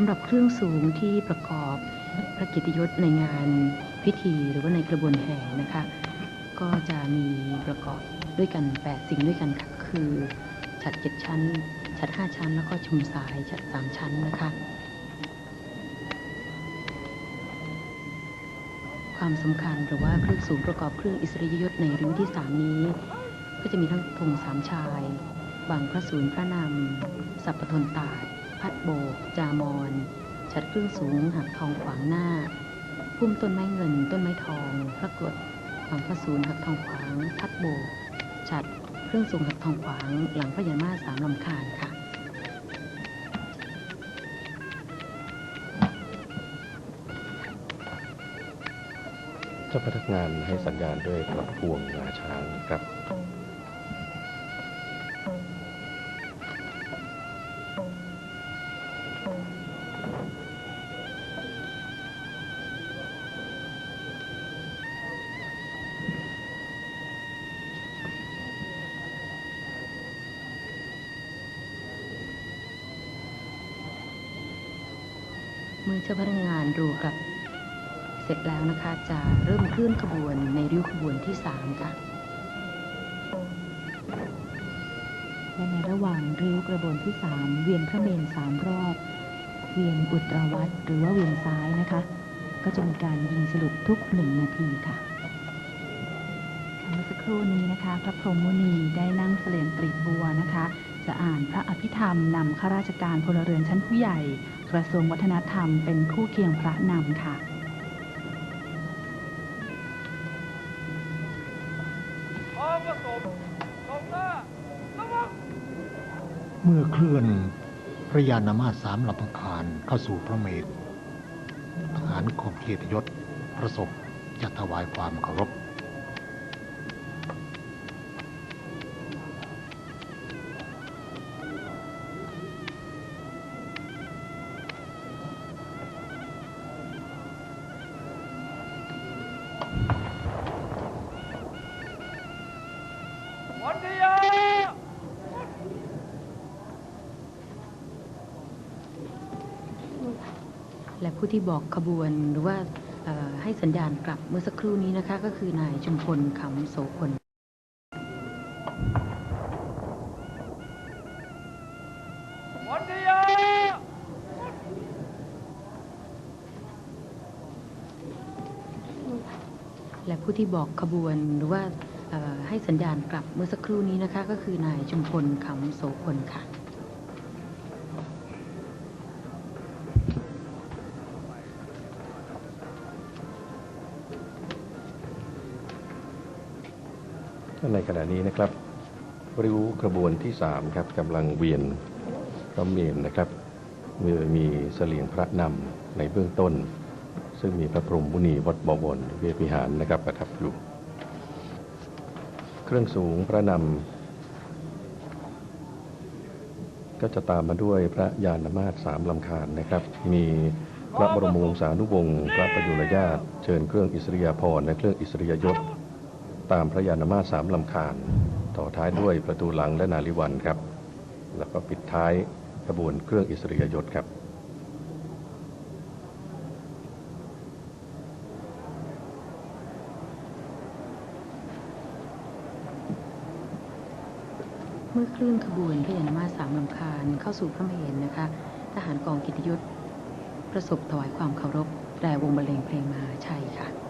ำหรับเครื่องสูงที่ประกอบพระกิติยศในงานพิธีหรือว่าในกระบวนแห่นะคะ ก็จะมีประกอบด้วยกัน 8 สิ่งด้วยกันค่ะคือฉัดเจ็ดชั้น ฉัดห้าชั้น แล้วก็ชุมสายฉัดสามชั้นนะคะ ความสำคัญหรือว่าเครื่องสูงประกอบเครื่องอิสริยยศในริ้วที่สามนี้ ก็จะมีทั้งธงสามชาย บางพระศูนย์พระนำสัพพทนตาย พัดโบก จามอนฉัดเครื่องสูงหักทองขวางหน้า พุ่มต้นไม้เงิน ต้นไม้ทองพระกรดบางพระศูนย์หักทองขวาง พัดโบก ฉัดเครื่องสูงหักทองขวาง หลังพระยามาสสามลำคาญค่ะเจ้าพนักงานให้สัญญาณด้วยกระพวงงาช้างครับ เมื่อเจ้าพนักงานรูกับ เสร็จแล้วนะคะ จะเริ่มเคลื่อนขบวนในริ้วขบวนที่3ค่ะและในระหว่างริ้วกระบวนที่3เวียนพระเมรุสามรอบ เวียนอุตรวัตหรือว่าเวียนซ้ายนะคะ ก็จะมีการยิงสรุปทุกหนึ่งนาทีค่ะค่ะเมื่อสักครู่นี้นะคะ พระพรหมมุนีได้นั่งเสลียนกรีบบัวนะคะ จะอ่านพระอภิธรรมนำข้าราชการพลเรือนชั้นผู้ใหญ่ กระทรวงวัฒนธรรมเป็นผู้เคียงพระนำค่ะ เมื่อเคลื่อนพระยานมาสสามลำพังคารเข้าสู่พระเมรุทหารของเกียรติยศประสบจะถวายความเคารพ และผู้ที่บอกขบวนหรือว่าให้สัญญาณกลับเมื่อสักครู่นี้นะคะ ก็คือนายชุมพลขำโสพลและผู้ที่บอกขบวนหรือว่าให้สัญญาณกลับเมื่อสักครู่นี้นะคะ ก็คือนายชุมพลขำโสพลค่ะ ในขณะนี้นะครับริ้วกระบวนที่3ครับกำลังเวียนพระเมรุนะครับมีมีเสลียงพระนำในเบื้องต้น ซึ่งมีพระพรหมมุนีวัดบวรเวทวิหารนะครับประทับอยู่ เครื่องสูงพระนำก็จะตามมาด้วยพระยานมาศสามลำคาญนะครับ มีพระบรมวงศานุวงศ์พระประยุรญาตเชิญเครื่องอิสริยาภรณ์และเครื่องอิสริยยศ ตามพระยานมาสสามลำคาญ ต่อท้ายด้วยประตูหลังและนาลิวันครับ แล้วก็ปิดท้ายขบวนเครื่องอิสริยยศครับเมื่อเคลื่อนขบวนพระยานมาสามลำคาญเข้าสู่พระเมรุนะคะ ทหารกองกิตติยศประสบถวายความเคารพแด่วงบรรเลงเพลงมาชัยค่ะ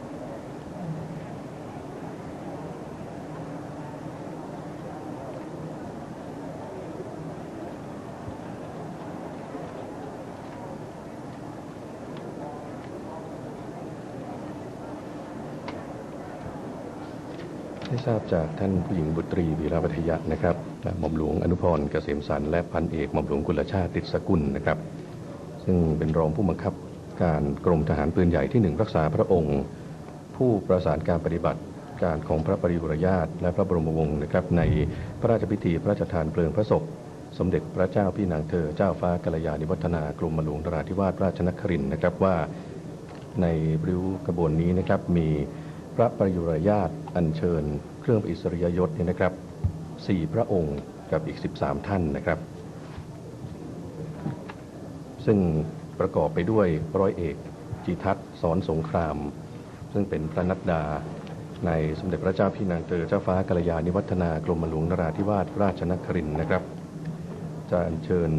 ได้ทราบจากท่านผู้หญิงบุตรีวีระวัทยะนะครับหม่อมหลวงอนุพรเกษมสันและพันเอกหม่อมหลวงกุลชาติติดสกุลนะครับ ซึ่งเป็นรองผู้บังคับการกรมทหารปืนใหญ่ที่หนึ่งรักษาพระองค์ ผู้ประสานการปฏิบัติการของพระปริวรญาตและพระบรมวงศ์นะครับในพระราชพิธีพระราชทานเพลิงพระศพ สมเด็จพระเจ้าพี่นางเธอเจ้าฟ้ากัลยาณิวัฒนากรมหลวงนราธิวาสราชนครินนะครับว่าในริ้วกระบวนนี้นะครับมีพระปริยุรญาต อัญเชิญเครื่องอิสริยยศเนี่ยนะครับสี่พระองค์กับอีก 13 ท่านนะครับ ซึ่งประกอบไปด้วยร้อยเอกจิทัศสอนสงคราม ซึ่งเป็นพระนัดดาในสมเด็จพระเจ้าพี่นางเธอเจ้าฟ้ากัลยาณิวัฒนากรมหลวงนราธิวาสราชนครินนะครับ จะอัญเชิญ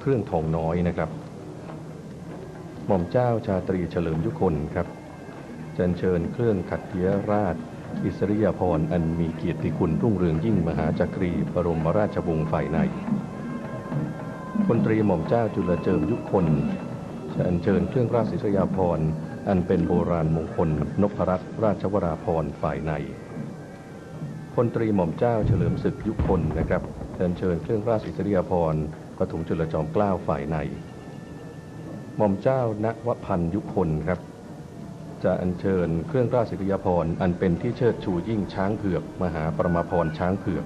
เครื่องทองน้อยนะครับ หม่อมเจ้าชาตรีเฉลิมยุคนครับจะอัญเชิญเครื่องขัดเทียราช อิสริยาภรณ์อันมีเกียรติคุณรุ่งเรืองยิ่งมหาจักรีบรมราชวงศ์ฝ่ายในพลตรีหม่อมเจ้าจุลเจิมยุคนจะอัญเชิญเครื่องราชอิสริยาภรณ์อันเป็นโบราณมงคลนพรัตนราชวราภรณ์ฝ่ายในพลตรีหม่อมเจ้าเฉลิมศึกยุคนนะครับอัญเชิญเครื่องราชอิสริยาภรณ์ปฐมจุลจอมเกล้าฝ่ายในหม่อมเจ้าณวพันยุคนครับ จะอัญเชิญเครื่องราชอิสริยาภรณ์อันเป็นที่เชิดชูยิ่งช้างเผือก มหาประมาพรช้างเผือก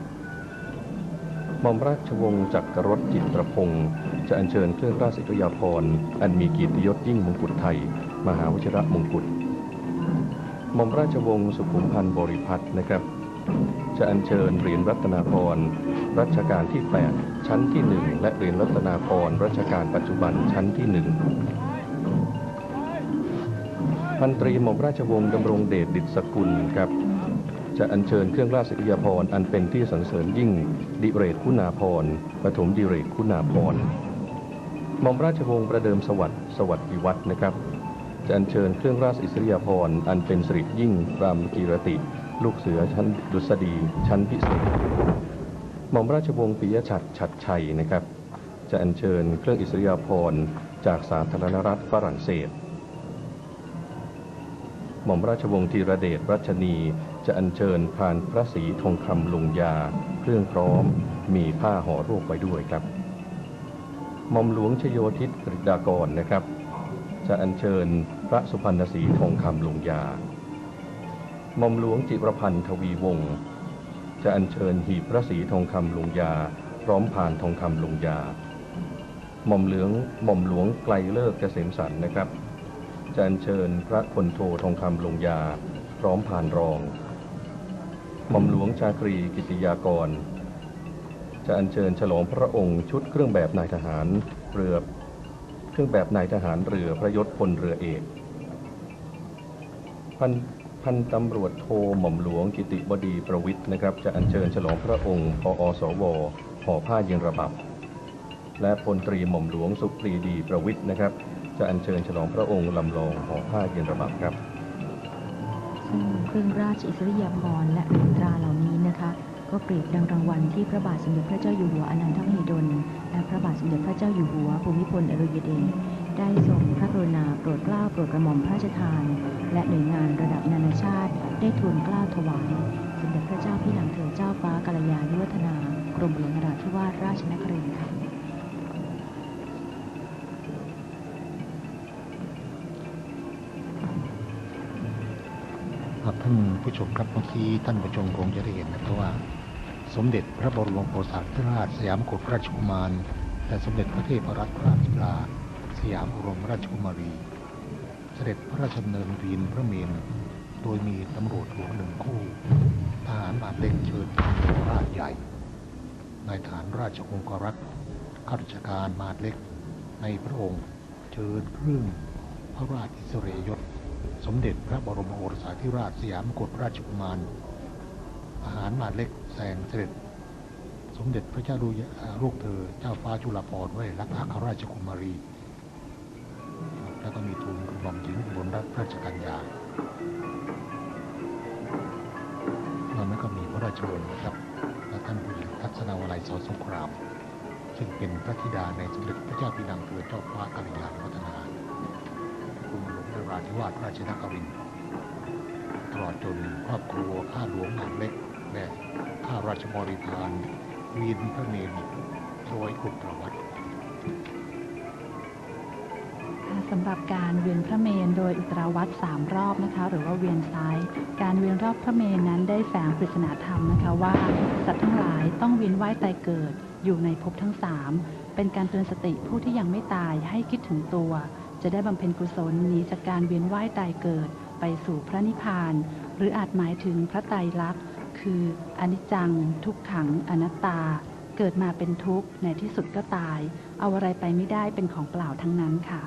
หม่อมราชวงศ์จักรรถจิตรพงศ์จะอัญเชิญเครื่องราชอิสริยาภรณ์อันมีกียรติยศยิ่งมงกุฎไทย มหาวชิระมงกุฎหม่อมราชวงศ์สุขุมพันธ์บริพัตรนะครับ จะอัญเชิญเหรียญรัตนาพรณ์รัชกาลที่ 8 ชั้นที่ 1 และเหรียญรัตนาพรณ์รัชกาลปัจจุบันชั้นที่ 1 พันตรีหม่อมราชวงศ์ดำรงเดชดิษสกุลครับ จะอัญเชิญเครื่องราชอิสริยาภรณ์อันเป็นที่สรรเสริญยิ่งดิเรกคุณาภรณ์ปฐมดิเรกคุณาภรณ์หม่อมราชวงศ์ประเดิมสวัสดิ์สวัสดิวัฒน์นะครับ จะอัญเชิญเครื่องราชอิสริยาภรณ์อันเป็นสิริยิ่งรามกีรติ ลูกเสือชั้นดุษฎีชั้นพิเศษหม่อมราชวงศ์ปิยชัดฉัดชัยนะครับ จะอัญเชิญเครื่องอิสริยาภรณ์จากสาธารณรัฐฝรั่งเศส หม่อมราชวงศ์ธีรเดชรัชนี จะอัญเชิญพานพระศรีทองคำลุงยา เครื่องพร้อมมีผ้าห่อโรคไว้ด้วยครับหม่อมหลวงชโยธิตกฤษดากรนะครับ จะอัญเชิญพระสุพรรณศรีทองคำลุงยาหม่อมหลวงจิรพันธ์ทวีวงศ์จะอัญเชิญหีบพระศรีทองคำลุงยา พร้อมผ่านทองคำลุงยาหม่อมเหลืองหม่อมหลวงไกลเลิกเกษมสันนะครับ จะอัญเชิญพระพลโททองคำลงยา พร้อมผ่านรองหม่อมหลวงชาครีกิติยากร จะอัญเชิญฉลองพระองค์ชุดเครื่องแบบนายทหารเรือเครื่องแบบนายทหารเรือพระยศพลเรือเอกพันพันตำรวจโทหม่อมหลวงกิติบดีประวิทย์นะครับ จะอัญเชิญฉลองพระองค์พอสวห่อผ้าเย็นระบับ และพลตรีหม่อมหลวงสุปรีดีประวิทย์นะครับ จะอัญเชิญฉลองพระองค์ลำลองห่อผ้าเย็นระบับครับ ซึ่งเครื่องราชอิสริยาภรณ์และเหรียญตราเหล่านี้นะคะ ก็เปรียบดังรางวัลที่พระบาทสมเด็จพระเจ้าอยู่หัวอนันทมหิดล และพระบาทสมเด็จพระเจ้าอยู่หัวภูมิพลอดุลยเดชได้ทรงพระกรุณาโปรดเกล้าโปรดกระหม่อมพระราชทาน และหน่วยงานระดับนานาชาติ ได้ทูลเกล้าถวาย สมเด็จพระเจ้าพี่นางเธอเจ้าฟ้ากัลยาณิวัฒนากรมหลวงนราธิวาสราชนครินทร์ค่ะานผู้ชมครับเมื่อกี้ท่านผู้ชมคงจะได้เห็นนะครับว่า สมเด็จพระบรมโอรสาธิราชสยามกุฎราชกุมาร และสมเด็จพระเทพรัตนราชสุดาสยามบรมราชกุมารี เสด็จพระราชดำเนินเวียนพระเมรุโดยมีตำรวจหลวงหนึ่งคู่ทหารมาเล็กเชิญราชใหญ่นายทหารราชองครักษ์ข้าราชการมาดเล็กในพระองค์เชิญเครื่องพระราชอิสริยยศ สมเด็จพระบรมโอรสาธิราชสยามกุฎราชกุมารอาหารมาดเล็กแสงเสด็จ สมเด็จพระเจ้าดูลูกเธอเจ้าฟ้าจุฬาภรณ์ไว้รักอัครราชกุมารี แล้วก็มีทูลกระหม่อมหญิงบลรัตนราชกัญญาแล้วนั้นก็มีพระราชวงศ์นะครับและท่านผู้หญิงทัศนาวลัยสอนสงคราม ซึ่งเป็นพระธิดาในสมเด็จพระเจ้าพี่นางเธอเจ้าฟ้ากัลยาณวัฒนา ราธิวาสราชนครินทร์ตลอดจนครอบครัวข้าหลวงหมากเล็ก และข้าราชบริพารวีนพระเมรุโดยอุตรวัตรสำหรับการเวียนพระเมรุโดยอุตราวัตสามรอบนะคะหรือว่าเวียนซ้าย การเวียนรอบพระเมรุนั้นได้แฝงปริศนาธรรมนะคะว่าสัตว์ทั้งหลายต้องเวียนว่ายตายเกิดอยู่ในภพทั้งสามเป็นการเตือนสติผู้ที่ยังไม่ตายให้คิดถึงตัว จะได้บำเพ็ญกุศลหนีจากการเวียนว่ายตายเกิดไปสู่พระนิพพาน หรืออาจหมายถึงพระไตรลักษณ์ คืออนิจจัง ทุกขังอนัตตา เกิดมาเป็นทุกข์ในที่สุดก็ตาย เอาอะไรไปไม่ได้เป็นของเปล่าทั้งนั้นค่ะ